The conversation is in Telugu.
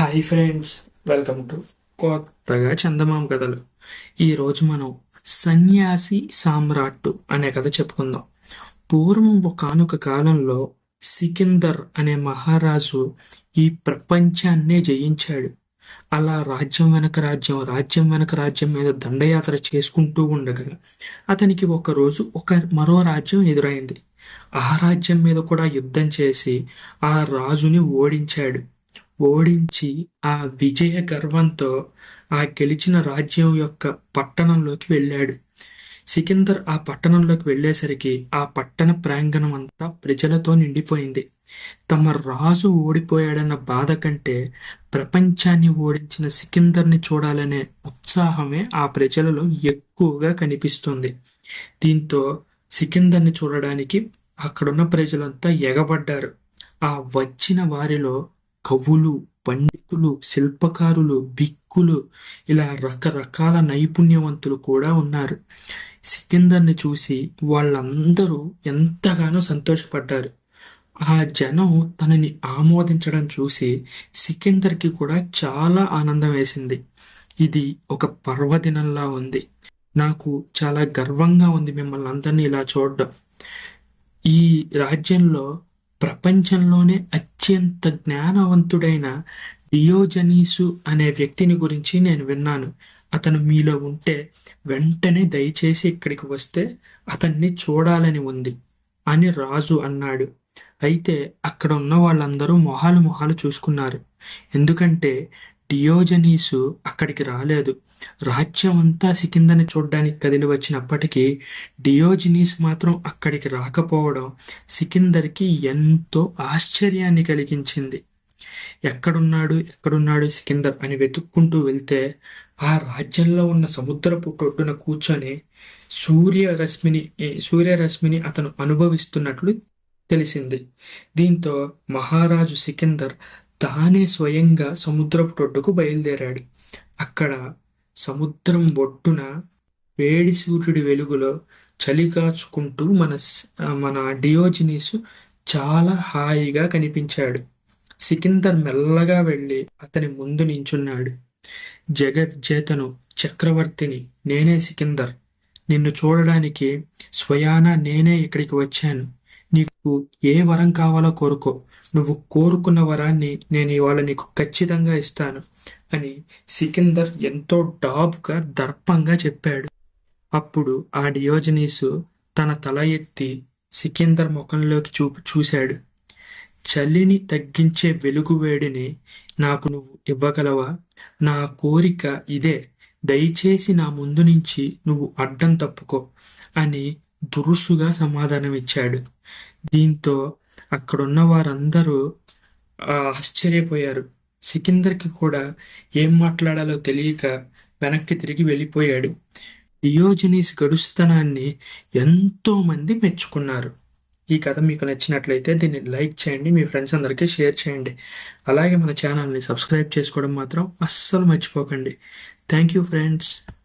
హాయ్ ఫ్రెండ్స్ వెల్కమ్ టు కొత్తగా చందమామ కథలు. ఈరోజు మనం సన్యాసి సామ్రాట్టు అనే కథ చెప్పుకుందాం. పూర్వం ఒకనొక కాలంలో సికిందర్ అనే మహారాజు ఈ ప్రపంచాన్నే జయించాడు. అలా రాజ్యం వెనక రాజ్యం రాజ్యం వెనక రాజ్యం మీద దండయాత్ర చేసుకుంటూ ఉండగా అతనికి ఒకరోజు ఒక మరో రాజ్యం ఎదురైంది. ఆ రాజ్యం మీద కూడా యుద్ధం చేసి ఆ రాజుని ఓడించాడు. ఓడించి ఆ విజయ గర్వంతో ఆ గెలిచిన రాజ్యం యొక్క పట్టణంలోకి వెళ్ళాడు. సికిందర్ ఆ పట్టణంలోకి వెళ్ళేసరికి ఆ పట్టణ ప్రాంగణం అంతా ప్రజలతో నిండిపోయింది. తమ రాజు ఓడిపోయాడన్న బాధ కంటే ప్రపంచాన్ని ఓడించిన సికిందర్ని చూడాలనే ఉత్సాహమే ఆ ప్రజలలో ఎక్కువగా కనిపిస్తుంది. దీంతో సికిందర్ని చూడడానికి అక్కడున్న ప్రజలంతా ఎగబడ్డారు. ఆ వచ్చిన వారిలో కవులు పండితులు శిల్పకారులు బిక్కులు ఇలా రకరకాల నైపుణ్యవంతులు కూడా ఉన్నారు. సికిందర్ని చూసి వాళ్ళందరూ ఎంతగానో సంతోషపడ్డారు. ఆ జనం తనని ఆమోదించడం చూసి సికిందర్కి కూడా చాలా ఆనందం వేసింది. ఇది ఒక పర్వదినంలా ఉంది. నాకు చాలా గర్వంగా ఉంది మిమ్మల్ని అందరినీ ఇలా చూడడం. ఈ రాజ్యంలో ప్రపంచంలోనే అత్యంత జ్ఞానవంతుడైన డియోజనీసు అనే వ్యక్తిని గురించి నేను విన్నాను. అతను మీలో ఉంటే వెంటనే దయచేసి ఇక్కడికి వస్తే అతన్ని చూడాలని ఉంది అని రాజు అన్నాడు. అయితే అక్కడ ఉన్న వాళ్ళందరూ మొహాలు మొహాలు చూసుకున్నారు. ఎందుకంటే డియోజనీసు అక్కడికి రాలేదు. రాజ్యం అంతా సికిందని చూడ్డానికి కదిలి వచ్చినప్పటికీ డియోజనీస్ మాత్రం అక్కడికి రాకపోవడం సికిందర్కి ఎంతో ఆశ్చర్యాన్ని కలిగించింది. ఎక్కడున్నాడు ఎక్కడున్నాడు సికిందర్ అని వెతుక్కుంటూ వెళ్తే ఆ రాజ్యంలో ఉన్న సముద్రపు ఒడ్డున కూర్చొని సూర్యరశ్మిని సూర్యరశ్మిని అతను అనుభవిస్తున్నట్లు తెలిసింది. దీంతో మహారాజు సికిందర్ తానే స్వయంగా సముద్రపు టొడ్డుకు బయలుదేరాడు. అక్కడ సముద్రం ఒడ్డున వేడి సూర్యుడి వెలుగులో చలి కాచుకుంటూ మన మన డియోజినీసు చాలా హాయిగా కనిపించాడు. సికిందర్ మెల్లగా వెళ్ళి అతని ముందు నించున్నాడు. జగజ్జేతను చక్రవర్తిని నేనే సికిందర్. నిన్ను చూడడానికి స్వయాన నేనే ఇక్కడికి వచ్చాను. నీకు ఏ వరం కావాలో కోరుకో. నువ్వు కోరుకున్న వరాన్ని నేను ఇవాళ నీకు ఖచ్చితంగా ఇస్తాను అని సికిందర్ ఎంతో డాబ్గా దర్పంగా చెప్పాడు. అప్పుడు ఆ డియోజనీసు తన తల ఎత్తి సికిందర్ ముఖంలోకి చూపు చూశాడు. చలిని తగ్గించే వెలుగు వేడిని నాకు నువ్వు ఇవ్వగలవా? నా కోరిక ఇదే. దయచేసి నా ముందు నుంచి నువ్వు అడ్డం తప్పుకో అని దురుసుగా సమాధానమిచ్చాడు. దీంతో అక్కడున్న వారందరూ ఆశ్చర్యపోయారు. సికిందర్కి కూడా ఏం మాట్లాడాలో తెలియక వెనక్కి తిరిగి వెళ్ళిపోయాడు. డియోజనీస్ గడుస్తనాన్ని ఎంతో మంది మెచ్చుకున్నారు. ఈ కథ మీకు నచ్చినట్లయితే దీన్ని లైక్ చేయండి మీ ఫ్రెండ్స్ అందరికీ షేర్ చేయండి. అలాగే మన ఛానల్ని సబ్స్క్రైబ్ చేసుకోవడం మాత్రం అస్సలు మర్చిపోకండి. Thank you friends.